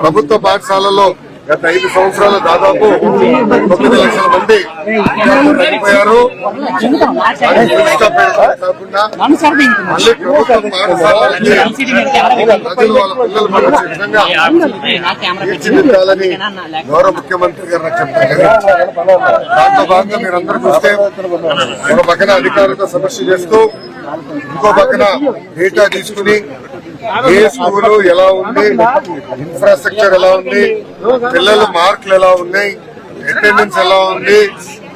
ప్రభుత్వ పాఠశాలలో గత ఐదు సంవత్సరాలు దాదాపు తొమ్మిది లక్షల మంది దృష్టిలో కాకుండా మళ్ళీ ప్రభుత్వ పాఠశాలలకి ప్రజలు వాళ్ళ పిల్లలు పడే విధంగా తీర్చిదిద్దాలని గౌరవ ముఖ్యమంత్రి గారు నాకు చెప్పారు కదా. దాంతో భాగంగా మీరందరూ చూస్తే ఒక పక్కన అధికారులతో సమస్య చేస్తూ ఇంకో పక్కన డేటా తీసుకుని ఏ స్కూలు ఎలా ఉంది? ఇన్ఫ్రాస్ట్రక్చర్ ఎలా ఉంది? పిల్లల మార్కులు ఎలా ఉన్నాయి? అటెండెన్స్ ఎలా ఉంది?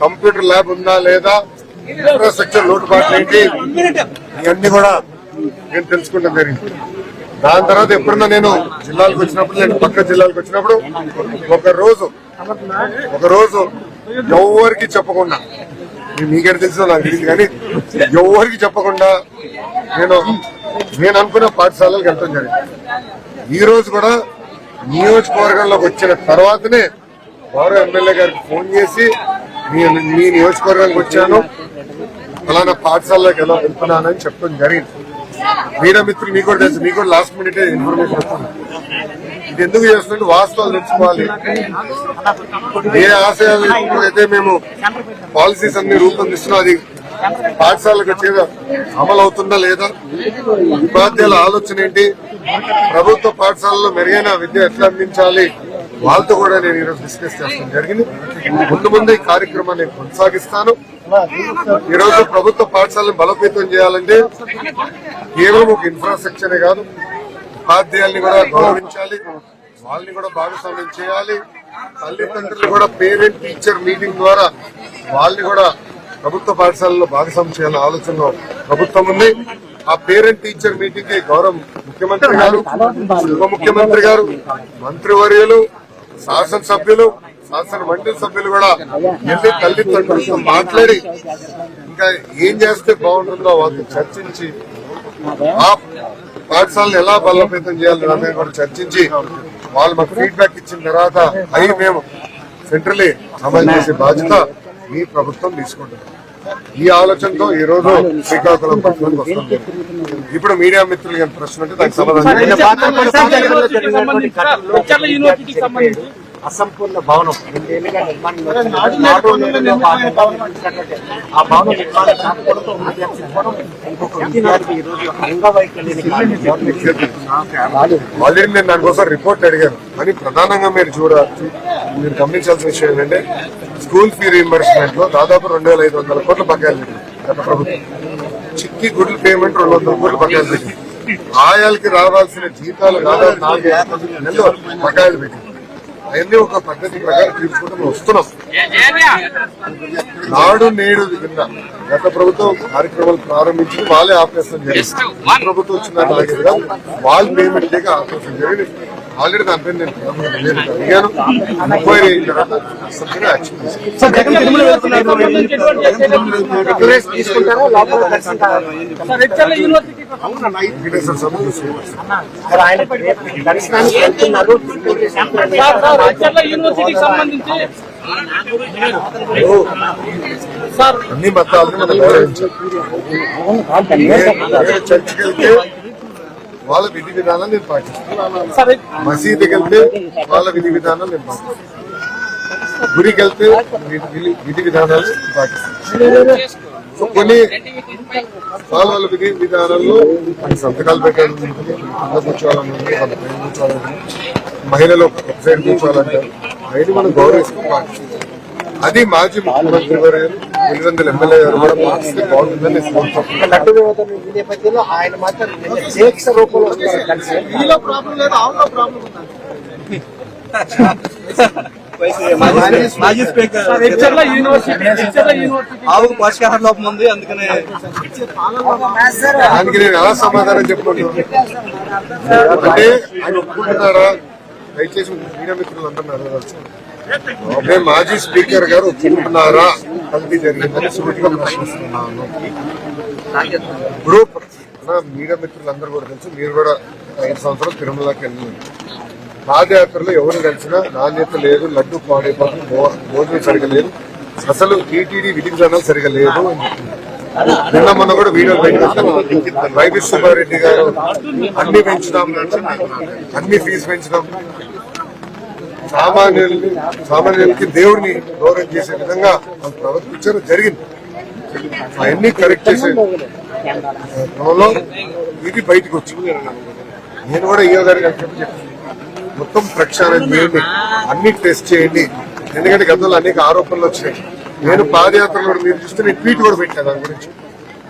కంప్యూటర్ ల్యాబ్ ఉందా లేదా? ఇన్ఫ్రాస్ట్రక్చర్ లోటుపాట్లు ఏంటి? ఇవన్నీ కూడా నేను తెలుసుకుంటాం జరిగింది దాని తర్వాత ఎప్పుడన్నా నేను జిల్లాలకు వచ్చినప్పుడు నేను పక్క జిల్లాలకు వచ్చినప్పుడు ఒక రోజు ఒక రోజు ఎవరికి చెప్పకుండా మీ- మీకేం తెలుసు నాకు తెలియదు కానీ ఎవరికి చెప్పకుండా నేను నేను అనుకున్న పాఠశాలలకు వెళ్తాం జరిగింది. ఈ రోజు కూడా నియోజకవర్గంలోకి వచ్చిన తర్వాతనే గౌరవ ఎమ్మెల్యే గారికి ఫోన్ చేసి మీ మీ నియోజకవర్గానికి వచ్చాను ఫలానా పాఠశాలలోకి ఎలా వెళ్తున్నానని చెప్పడం జరిగింది. మీరా మిత్రులు మీకు కూడా తెలుసు మీకు కూడా లాస్ట్ మినిట్ ఇన్ఫర్మేషన్ వస్తుంది ఇది ఎందుకు చేస్తుంటే వాస్తవాలు తెలుసుకోవాలి. ఏ ఆశయాలు అయితే మేము పాలసీస్ అన్ని రూపొందిస్తున్నాం. అది పాఠశాలకు వచ్చేదా అమలు అవుతుందా లేదా? ఉపాధ్యాయుల ఆలోచన ఏంటి? ప్రభుత్వ పాఠశాలలో మెరుగైన విద్య ఎట్లా అందించాలి? వాళ్ళతో కూడా నేను ఈరోజు డిస్కస్ చేస్తాను. జరిగింది. ముందు ముందు ఈ కార్యక్రమాన్ని కొనసాగిస్తాను. ఈ రోజు ప్రభుత్వ పాఠశాలను బలోపేతం చేయాలంటే కేవలం ఒక ఇన్ఫ్రాస్ట్రక్చరే కాదు ఉపాధ్యాయుల్ని కూడా గౌరవించాలి వాళ్ళని కూడా భాగస్వామ్యం చేయాలి తల్లిదండ్రులు కూడా పేరెంట్ టీచర్ మీటింగ్ ద్వారా వాళ్ళని కూడా ప్రభుత్వ పాఠశాలలో భాగస్వామ్యం చేయాలన్న ఆలోచనలో ప్రభుత్వం ఉంది. ఆ పేరెంట్ టీచర్ మీటింగ్కి గౌరవం ముఖ్యమంత్రి గారు ఉప ముఖ్యమంత్రి గారు మంత్రివర్యులు శాసనసభ్యులు శాసన మండలి సభ్యులు కూడా వెళ్ళి తల్లిదండ్రులతో మాట్లాడి ఇంకా ఏం చేస్తే బాగుంటుందో వాళ్ళతో చర్చించి ఆ పాఠశాలను ఎలా బలోపేతం చేయాలి అనేది కూడా చర్చించి వాళ్ళు మాకు ఫీడ్బ్యాక్ ఇచ్చిన తర్వాత అవి మేము సెంట్రలీ అమలు చేసే బాధ్యత ఈ ప్రభుత్వం తీసుకుంటుంది ఈ ఆలోచనతో ఈ రోజు శ్రీకాకుళం పట్టణానికి వస్తుంది ఇప్పుడు మీడియా మిత్రులు కానీ ప్రశ్న ఉంటే దానికి సమాధానం అసంపూర్ణ భవనం రెండేళ్ళుగా నిర్మాణం జరుగుతుంది. ఆ భవనం నిర్మాణం కాకపోవడంతో విద్యార్థించడం ఇంకొక విద్యార్థి ఈ రోజు అంగవైకల్యానికి ఆల్రెడీ నేను దానికోసం రిపోర్ట్ అడిగాను కానీ ప్రధానంగా మీరు చూడ మీరు గమనించాల్సిన విషయం ఏంటంటే స్కూల్ ఫీ రీఎంబర్స్మెంట్లో దాదాపు రెండు వేల ఐదు వందల కోట్ల బకాయిలు పెట్టింది గత ప్రభుత్వం. చిక్కి గుడ్లు పేమెంట్ రెండు వందల కోట్ల బకాయిలు పెట్టింది ఆయాలకి రావాల్సిన జీతాలు దాదాపు నాలుగు నెలలు బకాయిలు పెట్టింది అవన్నీ ఒక పద్ధతి ప్రకారం తీసుకుంటూ మేము వస్తున్నాం. నాడు నేడు కింద గత ప్రభుత్వం కార్యక్రమాలు ప్రారంభించి వాళ్ళే ఆపేస్తాం జరిగింది. ప్రభుత్వం వచ్చిన వాళ్ళు పేమెంట్ చేయక ఆపేస్తాం జరిగింది. ఆల్రెడీ దానిపై నేను అడిగాను. ఎంక్వైరీ అయిన తర్వాత తీసుకుంటారా యూనివర్సిటీకి సంబంధించి. సార్ అన్ని మతాలను మనం గౌరవించాలి. చర్చికి వెళ్తే వాళ్ళ విధి విధానాలు నేను పాటిస్తాను. మసీదుకి వెళ్తే వాళ్ళ విధి విధానాలు నేను పాటిస్తాను. గుడికి వెళ్తే విధి విధానాలు పాటిస్తాను. సో కొన్ని వాళ్ళ వాళ్ళ విధి విధానాల్లో కొన్ని సంతకాలు పెట్టాలి ఉంటుంది, కింద కూర్చోవాలని వాళ్ళ కూర్చోవాలని. మహిళలు ఒక సైడ్ కూర్చోవాలంటారు అవన్నీ మనం గౌరవిస్తూ అది మాజీ ముఖ్యమంత్రి గారు పులివెందుల ఎమ్మెల్యే గారు కూడా పాటిస్తే బాగుంటుందని మాజీ స్పీకర్. ఆవుకు పోషకాహార లోపం ఉంది అందుకనే. దానికి నేను ఎలా సమాధానం చెప్పుకుంటున్నాను అంటే ఆయన ఒప్పుకుంటున్నారా? దయచేసి మీడియా మిత్రులు అంటున్నారు మాజీ స్పీకర్ గారు ఒప్పుకుంటున్నారా? కలిపి జరిగిందని సూటిగా ప్రశ్నిస్తున్నాను. ఇప్పుడు మీడియా మిత్రులందరూ కూడా తెలుసు. మీరు కూడా ఐదు సంవత్సరాలు తిరుమలకి వెళ్ళింది. పాదయాత్రలో ఎవరు కలిసినా నాణ్యత లేదు లడ్డు పాడైపోతుంది భో- భోజనం సరిగా లేదు. అసలు టీటీడీ విధి విధానాలు సరిగా లేదు అని చెప్తున్నారు. నిన్న మొన్న కూడా వీడియో బయట వైవి సుబ్బారెడ్డి గారు అన్ని పెంచుదాం అన్ని ఫీజు పెంచుదాం. సామాన్యుల్ని సామాన్యులకి దేవుడిని గౌరవం చేసే విధంగా వాళ్ళు ప్రవర్తించడం జరిగింది. అవన్నీ కరెక్ట్ చేసే క్రమంలో ఇది బయటకు వచ్చింది. నేను కూడా ఈయో గారికి చెప్పి మొత్తం ప్రక్షాళన చేయండి. అన్ని టెస్ట్ చేయండి. ఎందుకంటే గతంలో అనేక ఆరోపణలు వచ్చినాయి. నేను పాదయాత్రలో మీరు చూస్తే నేను ట్వీట్ కూడా పెట్టాను దాని గురించి.